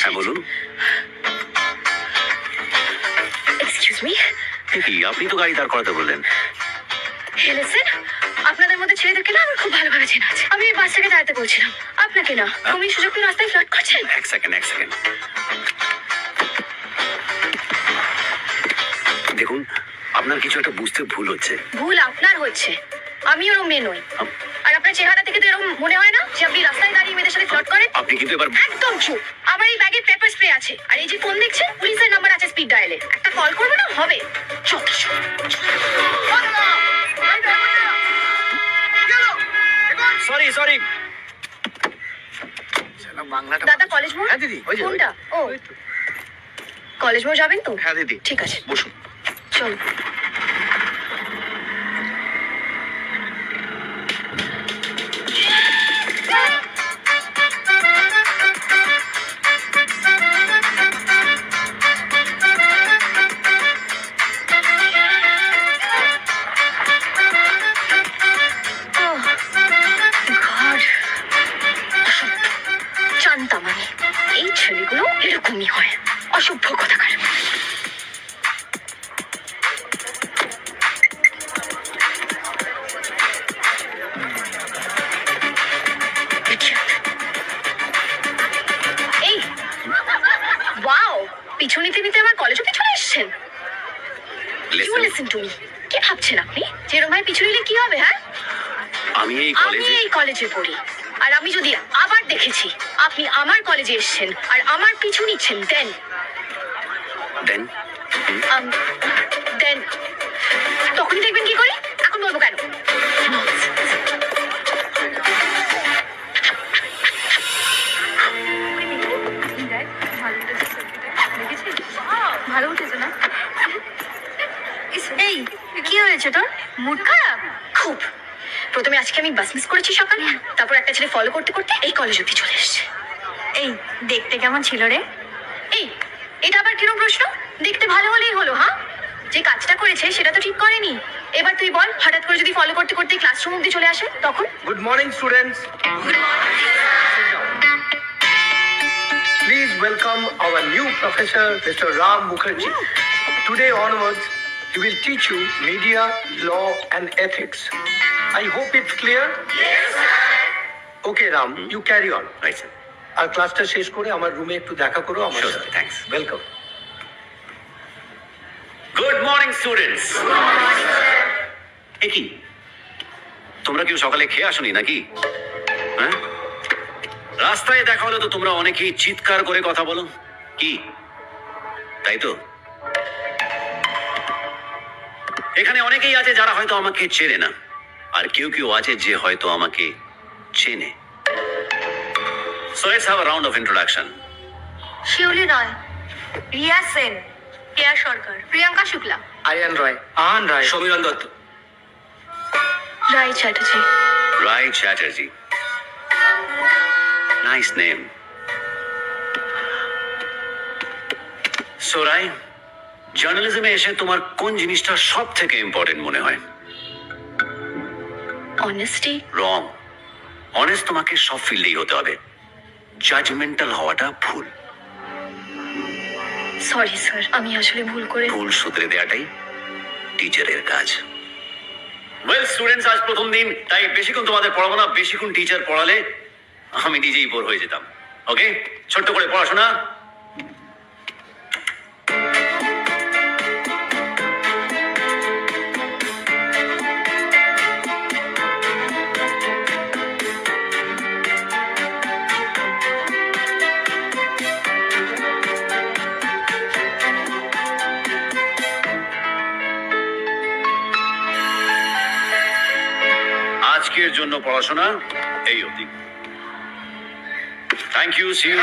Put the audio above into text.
হ্যাঁ বলুন। Excuse me কি আপনি তো গাড়ি দাঁড় করাতে বললেন। আপনাদের মধ্যে ছেলেদেরকে না আমার খুব ভালোভাবে চেনা আছে। আমি এই বাচ্চাকে দাঁড়াতে বলছিলাম। আপনাকে না তুমি সুযোগ পেয়ে রাস্তায় ফ্লার্ট করছেন এক সেকেন্ড এক সেকেন্ড দেখুন আপনার কিছু একটা বুঝতে ভুল হচ্ছে। ভুল আপনার হচ্ছে। আমি ওরম মেয়ে নই। আর আপনার চেহারা থেকে তো এরকম মনে হয় না যে আপনি রাস্তায় দাঁড়িয়ে মেয়েদের সাথে ফ্লার্ট করেন? আপনি কিন্তু এবার একদম চুপ। আমার এই ব্যাগে পেপার স্প্রে আছে। আর এই যে ফোন দেখছেন পুলিশের নাম্বার আছে স্পিড ডায়ালে একটা কল করবে না? হবে। চট সরি সরি বাংলাটা দাদা কলেজ মোড় হ্যাঁ দিদি, ওই যে, ওই কোনটা? ও। কলেজ মোড় যাবেন তো? হ্যাঁ দিদি। ঠিক আছে। বসুন। চল। জানতাম আমি এই ছেলেগুলো এরকমই হয়। অসভ্য কথাকার। Idiot. এই ওয়াও পিছু নিতে আমার কলেজ অব্দি চলে এসেছেন ইউ লিসেন টু মি কি ভাবছেন আপনি? যেরকম ভাবে পিছু নিলে কি হবে হ্যাঁ? আমি এই কলেজে পড়ি। আর আমি যদি আবার দেখেছি আপনি আমার কলেজে এসছেন আর আমার পিছু নিচ্ছেন দেন দেন দেন তখনই দেখবেন কি করি? এখন বলব কেন? ভালো উঠেছে না? এই কি হয়েছে তোর? মুড খারাপ? খুব। প্রথমে আজকে আমি বাস মিস করেছি সকালে তারপর একটা ছেলে ফলো করতে করতে এই কলেজ অব্দি চলে এসেছে এই দেখতে কেমন ছিল রে এই এটা আবার কিরম প্রশ্ন দেখতে ভালো হলেই হলো হ্যাঁ যে কাজটা করেছে সেটা তো ঠিক করেনি এবার তুই বল হঠাৎ করে যদি ফলো করতে করতে ক্লাসরুম অব্দি চলে আসে তখন good morning students Please welcome our new professor, Mr. Ram Mukherjee. Today onwards, he will teach you media, law, and ethics. I hope it's clear. Yes, sir. Okay, Ram, hmm. you carry on. Right sir আর ক্লাসটা শেষ করে আমার রুমে একটু দেখা করো আমার Sure, সাথে। Thanks. Welcome good morning students কি? তোমরা কেউ সকালে খেয়ে আসনি নাকি? হ্যাঁ? রাস্তায় দেখা হলে তো তোমরা অনেকেই চিৎকার করে কথা বলো। কি? তাই তো? এখানে অনেকেই আছে যারা হয়তো আমাকে চেনে না। আর কেউ কেউ আছে যে হয়তো আমাকে চেনে। So let's have a round of introduction Shiuli Roy Riya Sen Keya Sarkar Priyanka Shukla Ayan Roy Roy. Samiran Dutta. Rai Chatterjee. Rai Chatterjee. Nice name. So, Rai, জার্নালিজমে এসে তোমার কোন জিনিসটা সব থেকে ইম্পর্টেন্ট মনে হয়? অনেস্টি রং অনেস্ট তোমাকে সব ফিল্ডেই হতে হবে। জাজমেন্টাল হওয়াটা ভুল। সরি স্যার আমি আসলে ভুল করে ভুল শুধরে দেওয়াটাই টিচারের কাজ। ওয়েল স্টুডেন্টস আজ প্রথম দিন তাই বেশিক্ষণ তোমাদের পড়াবো না বেশিক্ষণ টিচার পড়ালে আমি নিজেই বোর হয়ে যেতাম। ওকে ছোট্ট করে পড়াশোনা। আজকের জন্য পড়াশোনা এই অবধি থ্যাংক ইউ সি ইউ